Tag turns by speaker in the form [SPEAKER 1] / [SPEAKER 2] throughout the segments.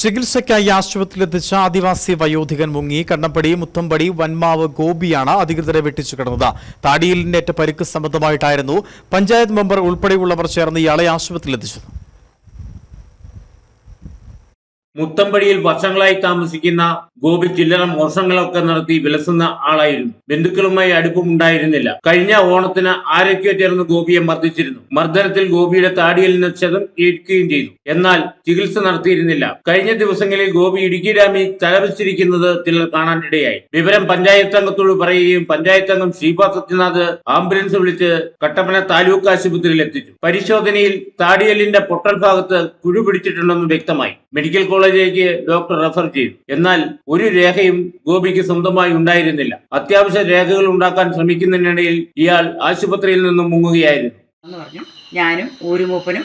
[SPEAKER 1] ചികിത്സയ്ക്കായി ആശുപത്രിയിലെത്തിച്ച ആദിവാസി വയോധികൻ മുങ്ങി. കണ്ണപ്പടി മുത്തമ്പടി വൻമാവ് ഗോപിയാണ് അധികൃതരെ വെട്ടിച്ചു കിടന്നത്. താടിയിലിനേറ്റ പരിക്ക് സംബന്ധമായിട്ടായിരുന്നു പഞ്ചായത്ത് മെമ്പർ ഉൾപ്പെടെയുള്ളവർ ചേർന്ന് ഇയാളെ ആശുപത്രിയിലെത്തിച്ചത്.
[SPEAKER 2] മുത്തമ്പടിയിൽ വർഷങ്ങളായി താമസിക്കുന്ന ഗോപി ചില്ലറ മോഷണങ്ങളൊക്കെ നടത്തി വിലസുന്ന ആളായിരുന്നു. ബന്ധുക്കളുമായി അടുപ്പമുണ്ടായിരുന്നില്ല കഴിഞ്ഞ ഓണത്തിന് ആരൊക്കെയോ ചേർന്ന് ഗോപിയെ മർദ്ദിച്ചിരുന്നു. മർദ്ദനത്തിൽ ഗോപിയുടെ താടിയിൽ നിന്ന് ക്ഷതം ഏൽക്കുകയും ചെയ്തു. എന്നാൽ ചികിത്സ നടത്തിയിരുന്നില്ല. കഴിഞ്ഞ ദിവസങ്ങളിൽ ഗോപി ഇടുക്കി ഡാമിൽ തലവച്ചിരിക്കുന്നത് ചിലർ കാണാൻ ഇടയായി വിവരം പഞ്ചായത്ത് അംഗത്തോട് പറയുകയും പഞ്ചായത്ത് അംഗം ശ്രീപാ സത്യനാഥ് ആംബുലൻസ് വിളിച്ച് കട്ടപ്പന താലൂക്ക് ആശുപത്രിയിൽ എത്തിച്ചു. പരിശോധനയിൽ താടിയലിന്റെ പൊട്ടൽ ഭാഗത്ത് കുഴി പിടിച്ചിട്ടുണ്ടെന്ന് വ്യക്തമായി. മെഡിക്കൽ കോളേജിലേക്ക് ഡോക്ടർ റെഫർ ചെയ്തു. എന്നാൽ ഒരു രേഖയും ഗോപിക്ക് സ്വന്തമായി ഉണ്ടായിരുന്നില്ല. അത്യാവശ്യ രേഖകൾ ഉണ്ടാക്കാൻ ശ്രമിക്കുന്നതിനിടയിൽ ഇയാൾ ആശുപത്രിയിൽ നിന്നും മുങ്ങുകയായിരുന്നു.
[SPEAKER 3] എന്ന് പറഞ്ഞു. ഞാനും ഊരുമൂപ്പനും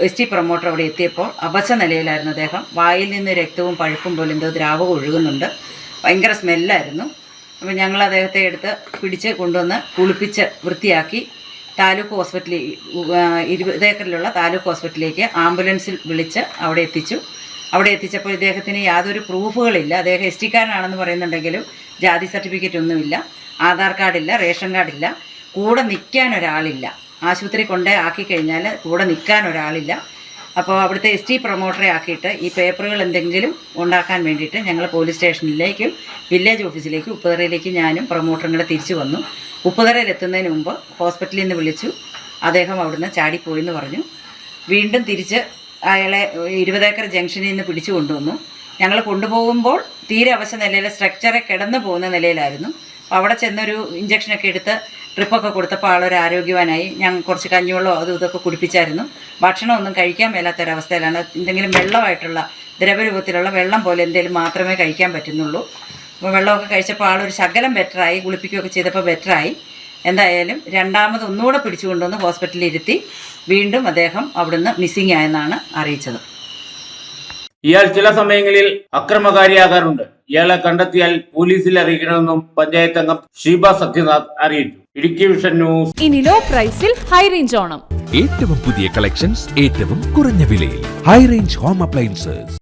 [SPEAKER 3] എസ് ടി പ്രൊമോട്ടർ അവിടെ എത്തിയപ്പോൾ അവശ നിലയിലായിരുന്നു അദ്ദേഹം. വായിൽ നിന്ന് രക്തവും പഴുപ്പും പോലെ എന്തോ ദ്രാവകം ഒഴുകുന്നുണ്ട്. ഭയങ്കര സ്മെല്ലായിരുന്നു. അപ്പോൾ ഞങ്ങൾ അദ്ദേഹത്തെ എടുത്ത് പിടിച്ച് കൊണ്ടുവന്ന് കുളിപ്പിച്ച് വൃത്തിയാക്കി താലൂക്ക് ഹോസ്പിറ്റലിൽ ഇരുപത് ഏക്കറിലുള്ള താലൂക്ക് ഹോസ്പിറ്റലിലേക്ക് ആംബുലൻസിൽ വിളിച്ച് അവിടെ എത്തിച്ചു. അവിടെ എത്തിച്ചപ്പോൾ ഇദ്ദേഹത്തിന് യാതൊരു പ്രൂഫുകളില്ല. അദ്ദേഹം എസ് ടിക്കാരനാണെന്ന് പറയുന്നുണ്ടെങ്കിലും ജാതി സർട്ടിഫിക്കറ്റ് ഒന്നുമില്ല ആധാർ കാർഡില്ല റേഷൻ കാർഡില്ല കൂടെ നിൽക്കാൻ ഒരാളില്ല. ആശുപത്രി കൊണ്ടേ ആക്കി കഴിഞ്ഞാൽ കൂടെ നിൽക്കാൻ ഒരാളില്ല. അപ്പോൾ അവിടുത്തെ എസ് ടി പ്രൊമോട്ടറെ ആക്കിയിട്ട് ഈ പേപ്പറുകൾ എന്തെങ്കിലും ഉണ്ടാക്കാൻ വേണ്ടിയിട്ട് ഞങ്ങൾ പോലീസ് സ്റ്റേഷനിലേക്കും വില്ലേജ് ഓഫീസിലേക്കും ഉപ്പുതറയിലേക്ക് ഞാനും പ്രൊമോട്ടറും കൂടെ തിരിച്ചു വന്നു. ഉപ്പുതറയിൽ എത്തുന്നതിന് മുമ്പ് ഹോസ്പിറ്റലിൽ നിന്ന് വിളിച്ചു. അദ്ദേഹം അവിടുന്ന് ചാടിപ്പോയി എന്ന് പറഞ്ഞു. വീണ്ടും തിരിച്ച് അയാളെ ഇരുപതേക്കർ ജംഗ്ഷനിൽ നിന്ന് പിടിച്ചു കൊണ്ടുവന്നു. ഞങ്ങൾ കൊണ്ടുപോകുമ്പോൾ തീരെ അവശ നിലയിൽ സ്ട്രക്ചറെ കിടന്നു പോകുന്ന നിലയിലായിരുന്നു. അപ്പോൾ അവിടെ ചെന്നൊരു ഇഞ്ചക്ഷനൊക്കെ എടുത്ത് ട്രിപ്പൊക്കെ കൊടുത്തപ്പോൾ ആളൊരു ആരോഗ്യവാനായി. ഞങ്ങൾ കുറച്ച് കഞ്ഞിവെള്ളമോ അതും ഇതൊക്കെ കുടിപ്പിച്ചായിരുന്നു. ഭക്ഷണമൊന്നും കഴിക്കാൻ മേലാത്തൊരവസ്ഥയിലാണ്. എന്തെങ്കിലും വെള്ളമായിട്ടുള്ള ദ്രവരൂപത്തിലുള്ള വെള്ളം പോലെ എന്തെങ്കിലും മാത്രമേ കഴിക്കാൻ പറ്റുന്നുള്ളൂ. അപ്പോൾ വെള്ളമൊക്കെ കഴിച്ചപ്പോൾ ആളൊരു ശകലം ബെറ്ററായി കുളിപ്പിക്കുകയൊക്കെ ചെയ്തപ്പോൾ ബെറ്ററായി എന്തായാലും രണ്ടാമത് ഒന്നുകൂടെ പിടിച്ചു കൊണ്ടുവന്ന് ഹോസ്പിറ്റലിൽ ഇരുത്തി വീണ്ടും അദ്ദേഹം അവിടുന്ന് മിസ്സിംഗ് ആയെന്നാണ് അറിയിച്ചത്.
[SPEAKER 2] ഇയാൾ ചില സമയങ്ങളിൽ അക്രമകാരിയാകാറുണ്ട്. ഇയാളെ കണ്ടെത്തിയാൽ പോലീസിൽ അറിയിക്കണമെന്നും പഞ്ചായത്ത് അംഗം ഷീബ സത്യനാഥ് അറിയിച്ചു. Idukki vision news.
[SPEAKER 4] ഇനി ലോ പ്രൈസിൽ ഹൈ റേഞ്ച് ഓണം.
[SPEAKER 5] ഏറ്റവും പുതിയ കളക്ഷൻസ് ഏറ്റവും കുറഞ്ഞ വിലയിൽ. High range home appliances